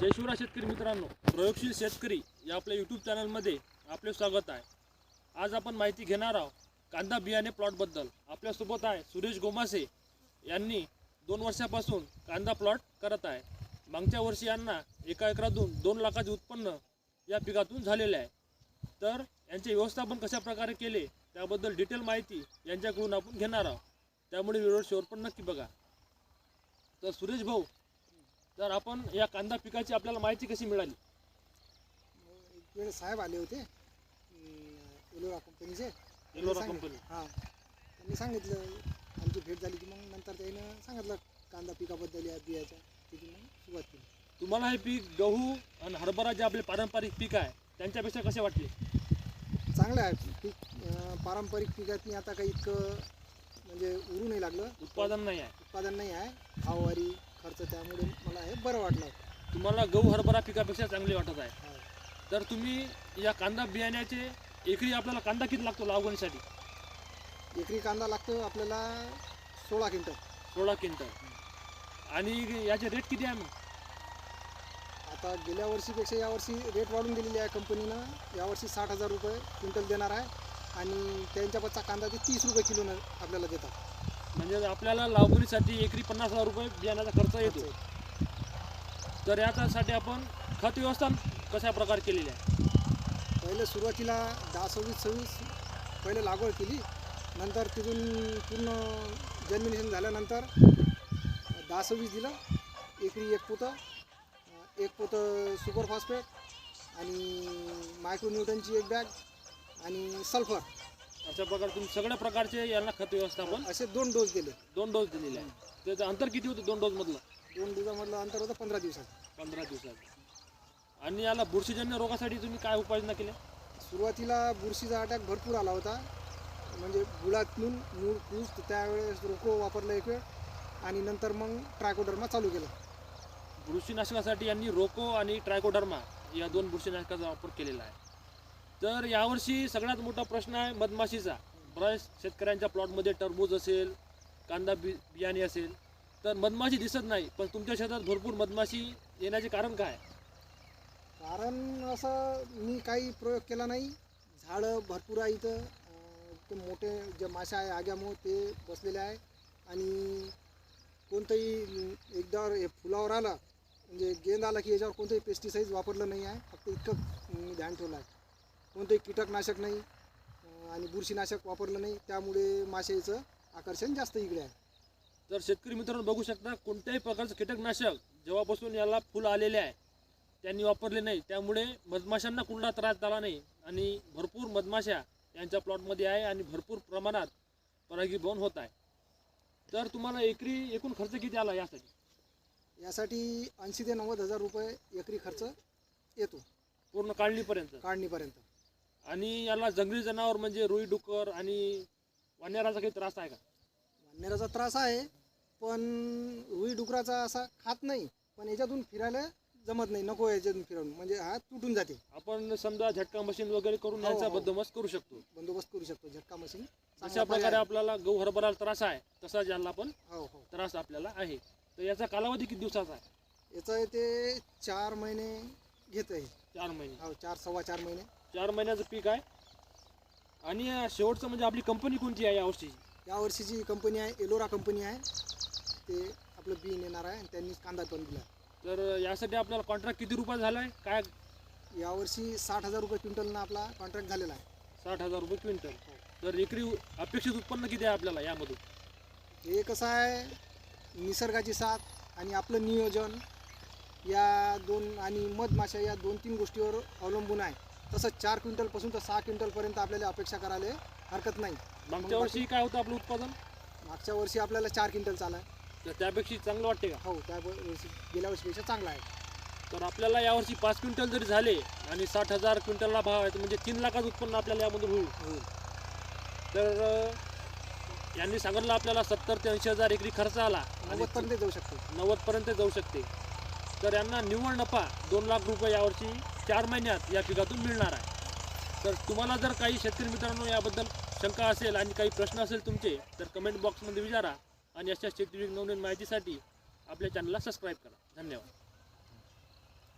जयशिवरा शेतकरी मित्रांनो प्रयोगशील शेतकरी या आपल्या यूट्यूब चॅनलमध्ये आपले स्वागत आहे. आज आपण माहिती घेणार आहोत कांदा बियाणे प्लॉटबद्दल आपल्यासोबत आहे सुरेश गोमासे यांनी दोन वर्षापासून कांदा प्लॉट करत आहे. मागच्या वर्षी यांना एका एकरातून दोन लाखाचे उत्पन्न या पिकातून झालेले आहे. तर यांचे व्यवस्थापन कशा प्रकारे केले त्याबद्दल डिटेल माहिती यांच्याकडून आपण घेणार आहोत. त्यामुळे व्हिडिओ शेवट पण नक्की बघा. तर सुरेश भाऊ तर आपण या कांदा पिकाची आपल्याला माहिती कशी मिळाली? एक वेळ साहेब आले होते एलोरा कंपनीचे एलोरा कंपनी हां. त्यांनी सांगितलं आमची भेट झाली की मग नंतर त्यानं सांगितलं कांदा पिकाबद्दल या बियाच्या तिथे मग सुरुवात केली. तुम्हाला हे पीक गहू आणि हरभरा जे आपले पारंपरिक पीक आहे त्यांच्यापेक्षा कसे वाटले? चांगलं आहे. पीक अं, पारंपरिक पिकातनी आता काही इतकं म्हणजे उरू नाही लागलं. उत्पादन नाही आहे. उत्पादन नाही आहे. भाववारी खर्च त्यामुळे मला हे बरं वाटलं. तुम्हाला गहू हरभरा पिकापेक्षा चांगले वाटत आहे. हा. तर तुम्ही या कांदा बियाण्याचे एकरी आपल्याला कांदा किती लागतो लागवणीसाठी एकरी कांदा लागतो आपल्याला सोळा क्विंटल. सोळा क्विंटल. आणि याचे रेट किती आहे मग? आता गेल्या वर्षीपेक्षा यावर्षी रेट वाढून दिलेली आहे कंपनीनं. यावर्षी साठ हजार रुपये क्विंटल देणार आहे. आणि त्यांच्या पच्चा कांदा ते तीस रुपये किलोनं आपल्याला देतात. म्हणजे आपल्याला लागवडीसाठी एकरी पन्नास हजार रुपये बियाण्याचा खर्च येतो. तर याच्यासाठी आपण खत व्यवस्था कशा प्रकारे केलेली आहे? पहिले सुरुवातीला दहा सव्वीस सव्वीस पहिले लागवड केली. नंतर तिथून पूर्ण जर्मिनेशन झाल्यानंतर दहा सव्वीस दिलं. एकरी एक पोतं एक पोतं सुपर फॉस्फेट आणि मायक्रोन्यूटनची एक बॅग आणि सल्फर अशा प्रकारे तुम्ही सगळ्या प्रकारचे यांना खत व्यवस्थापन असे दोन डोस दिले. दोन डोस दिलेले आहे. त्याचं अंतर किती होतं दोन डोस मधलं? दोन दिवसामधलं अंतर होतं पंधरा दिवसात पंधरा दिवसात आणि याला बुरशीजन्य रोगासाठी तुम्ही काय उपाययोजना केल्या? सुरुवातीला बुरशीचा अटॅक भरपूर आला होता. म्हणजे गुळातून मूळ कूस त्यावेळेस रोको वापरलं एक वेळ. आणि नंतर मग ट्रायकोडर्मा चालू केला. बुरशीनाशकासाठी यांनी रोको आणि ट्रायकोडर्मा या दोन बुरशीनाशकाचा वापर केलेला आहे. तर यावर्षी सगळ्यात मोठा प्रश्न आहे मधमाशीचा. बऱ्याच शेतकऱ्यांच्या प्लॉटमध्ये टरबूज असेल कांदा बि बियाणे असेल. तर मधमाशी दिसत नाही पण तुमच्या शेतात भरपूर मधमाशी येण्याचे कारण काय? कारण असं मी काही प्रयोग केला नाही. झाडं भरपूर आहे इथं. ते मोठे जे माशा आहे आग्यामुळे ते बसलेले आहे. आणि कोणतंही एकदा हे फुलावर आलं म्हणजे गेंद आला की याच्यावर कोणतंही पेस्टिसाईड वापरलं नाही आहे. फक्त इतकं ध्यान ठेवलं आहे. कोणतंही कीटकनाशक नाही आणि बुरशीनाशक वापरलं नाही त्यामुळे माशाचं आकर्षण जास्त इकडे आहे. तर शेतकरी मित्रांनो बघू शकता कोणत्याही प्रकारचं कीटकनाशक जेव्हापासून याला फुल आलेले आहे त्यांनी वापरले नाही. त्यामुळे मधमाशांना कुठला त्रास झाला नाही. आणि भरपूर मधमाशा यांच्या प्लॉटमध्ये आहे आणि भरपूर प्रमाणात परागीभवन होत आहे. तर तुम्हाला एकरी एकूण खर्च किती आला यासाठी? यासाठी ऐंशी ते नव्वद हजार रुपये एकरी खर्च येतो. पूर्ण काढणीपर्यंत. काढणीपर्यंत. आणि याला जंगली जनावर म्हणजे रुई डुक्कर आणि वानराचा काही त्रास आहे का? वानराचा त्रास आहे पण रुई डुकराचा असा खात नाही. पण याच्यातून फिरायला जमत नाही. नको याच्यातून फिरवून. म्हणजे हा तुटून जाते. आपण समजा झटका मशीन वगैरे करून हो, यांचा हो. बंदोबस्त करू शकतो. बंदोबस्त करू शकतो. झटका मशीन अशा प्रकारे आपल्याला गहू हरभराला त्रास आहे तसाच याला पण हो हो. त्रास आपल्याला आहे. तर याचा कालावधी किती दिवसाचा आहे? याचं ते चार महिने घेत आहे चार महिने. हो चार सव्वा चार महिने. चार महिन्याचं पीक आहे. आणि शेवटचं म्हणजे आपली कंपनी कोणती आहे यावर्षी या वर्षीची कंपनी आहे एलोरा कंपनी आहे. ते आपलं बी नेणार आहे आणि त्यांनी कांदा पण दिला. तर यासाठी आपल्याला कॉन्ट्रॅक्ट किती रुपये झाला आहे काय यावर्षी साठ हजार रुपये क्विंटलनं आपला कॉन्ट्रॅक्ट झालेला आहे. साठ हजार रुपये क्विंटल. तर एकरी अपेक्षित उत्पन्न किती आहे आपल्याला यामधून? हे कसं आहे निसर्गाची साथ आणि आपलं नियोजन या दोन आणि मधमाशा या दोन तीन गोष्टीवर अवलंबून आहे. तसंच चार क्विंटलपासून तर सहा क्विंटलपर्यंत आपल्याला अपेक्षा करायला हरकत नाही. मागच्या वर्षी काय होतं आपलं उत्पादन? मागच्या वर्षी आपल्याला चार क्विंटल चालला आहे तर त्यापेक्षा चांगलं वाटते का? हो त्या वर्षी गेल्या वर्षीपेक्षा चांगला आहे. तर आपल्याला यावर्षी पाच क्विंटल जरी झाले आणि साठ हजार क्विंटलला भाव आहे तर म्हणजे तीन लाखाचं उत्पन्न आपल्याला यामधून होईल. होईल. तर अं, यांनी सांगितलं आपल्याला सत्तर ते ऐंशी हजार एकरी खर्च आला आणि नव्वदपर्यंत जाऊ शकतो. नव्वदपर्यंत जाऊ शकते. तर यांना निव्वळ नफा दोन लाख रुपये यावर्षी चार महिन्यात या पिकातून मिळणार आहे. तर तुम्हाला जर काही शेतकरी मित्रांनो याबद्दल शंका असेल आणि काही प्रश्न असेल तुमचे तर कमेंट बॉक्समध्ये विचारा आणि अशा शेती नवनवीन माहितीसाठी आपल्या चॅनलला सबस्क्राईब करा. धन्यवाद.